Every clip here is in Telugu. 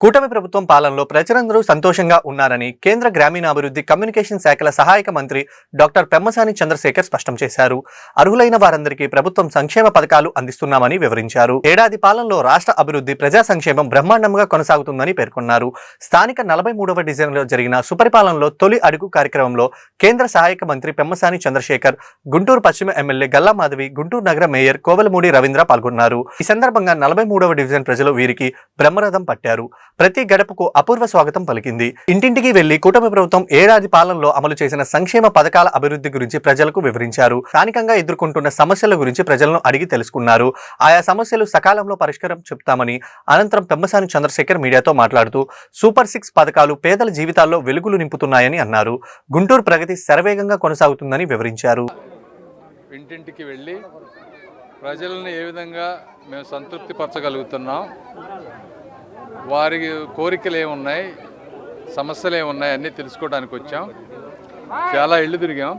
కూటమి ప్రభుత్వం పాలనలో ప్రజలందరూ సంతోషంగా ఉన్నారని కేంద్ర గ్రామీణాభివృద్ధి కమ్యూనికేషన్ శాఖల సహాయక మంత్రి డాక్టర్ పెమ్మసాని చంద్రశేఖర్ స్పష్టం చేశారు. అర్హులైన వారందరికీ ప్రభుత్వం సంక్షేమ పథకాలు అందిస్తున్నామని వివరించారు. ఏడాది పాలనలో రాష్ట్ర అభివృద్ధి ప్రజా సంక్షేమం బ్రహ్మాండంగా కొనసాగుతుందని పేర్కొన్నారు. స్థానిక నలభై మూడవ డివిజన్లో జరిగిన సుపరిపాలనలో తొలి అడుగు కార్యక్రమంలో కేంద్ర సహాయక మంత్రి పెమ్మసాని చంద్రశేఖర్ గుంటూరు పశ్చిమ ఎమ్మెల్యే గల్లా మాధవి గుంటూరు నగర మేయర్ కోవలమూడి రవీంద్ర పాల్గొన్నారు. ఈ సందర్భంగా నలభై మూడవ డివిజన్ ప్రజలు వీరికి బ్రహ్మరథం పట్టారు. ప్రతి గడపకు అపూర్వ స్వాగతం పలికింది. ఇంటింటికి వెళ్ళి కూటమి ప్రభుత్వం ఏడాది పాలనలో అమలు చేసిన సంక్షేమ పథకాల అభివృద్ధి గురించి ప్రజలకు వివరించారు. స్థానికంగా ఎదుర్కొంటున్న సమస్యల గురించి ప్రజలను అడిగి తెలుసుకున్నారు. ఆయా సమస్యలు సకాలంలో పరిష్కారం చెప్తామని అనంతరం పెమ్మసాని చంద్రశేఖర్ మీడియాతో మాట్లాడుతూ సూపర్ సిక్స్ పథకాలు పేదల జీవితాల్లో వెలుగులు నింపుతున్నాయని అన్నారు. గుంటూరు ప్రగతి శరవేగంగా కొనసాగుతుందని వివరించారు. ఇంటింటికి వెళ్ళి ప్రజలను ఏ విధంగా మేము సంతృప్తి పరచగలుగుతున్నాం వారి కోరికలు ఏమున్నాయి సమస్యలు ఏమున్నాయి అన్నీ తెలుసుకోవడానికి వచ్చాం. చాలా ఇళ్ళు తిరిగాం.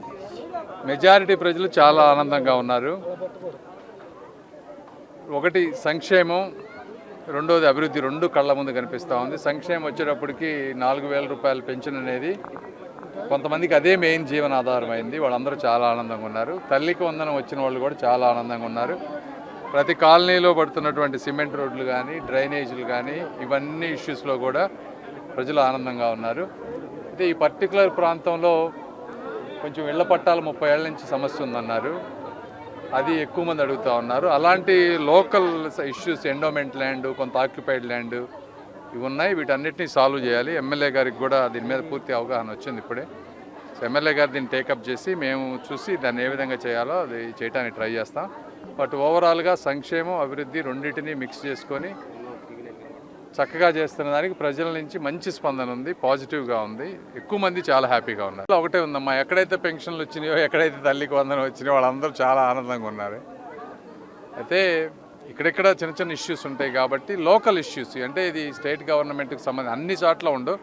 మెజారిటీ ప్రజలు చాలా ఆనందంగా ఉన్నారు. ఒకటి సంక్షేమం రెండోది అభివృద్ధి రెండు కళ్ళ ముందు కనిపిస్తూ ఉంది. సంక్షేమం వచ్చేటప్పటికి నాలుగు వేల రూపాయల పెన్షన్ అనేది కొంతమందికి అదే మెయిన్ జీవనాధారం అయింది. వాళ్ళందరూ చాలా ఆనందంగా ఉన్నారు. తల్లికి వందనం వచ్చిన వాళ్ళు కూడా చాలా ఆనందంగా ఉన్నారు. ప్రతి కాలనీలో పడుతున్నటువంటి సిమెంట్ రోడ్లు కానీ డ్రైనేజీలు కానీ ఇవన్నీ ఇష్యూస్లో కూడా ప్రజలు ఆనందంగా ఉన్నారు. అయితే ఈ పర్టికులర్ ప్రాంతంలో కొంచెం ఇళ్ళ పట్టాలు ముప్పై ఏళ్ళ నుంచి సమస్య ఉందన్నారు. అది ఎక్కువ మంది అడుగుతూ ఉన్నారు. అలాంటి లోకల్ ఇష్యూస్ ఎండోమెంట్ ల్యాండ్ కొంత ఆక్యుపైడ్ ల్యాండ్ ఇవి ఉన్నాయి. వీటన్నిటిని సాల్వ్ చేయాలి. ఎమ్మెల్యే గారికి కూడా దీని మీద పూర్తి అవగాహన వచ్చింది ఇప్పుడే. సో ఎమ్మెల్యే గారు దీన్ని టేకప్ చేసి మేము చూసి దాన్ని ఏ విధంగా చేయాలో అది చేయడానికి ట్రై చేస్తాం. బట్ ఓవరాల్గా సంక్షేమం అభివృద్ధి రెండింటిని మిక్స్ చేసుకొని చక్కగా చేస్తున్న దానికి ప్రజల నుంచి మంచి స్పందన ఉంది పాజిటివ్గా ఉంది. ఎక్కువ మంది చాలా హ్యాపీగా ఉన్నారు. ఒకటే ఉందమ్మా. ఎక్కడైతే పెన్షన్లు వచ్చినాయో ఎక్కడైతే తల్లికి వందనం వచ్చినాయో వాళ్ళందరూ చాలా ఆనందంగా ఉన్నారు. అయితే ఇక్కడెక్కడ చిన్న చిన్న ఇష్యూస్ ఉంటాయి కాబట్టి లోకల్ ఇష్యూస్ అంటే ఇది స్టేట్ గవర్నమెంట్కి సంబంధించి అన్ని చోట్ల ఉండవు.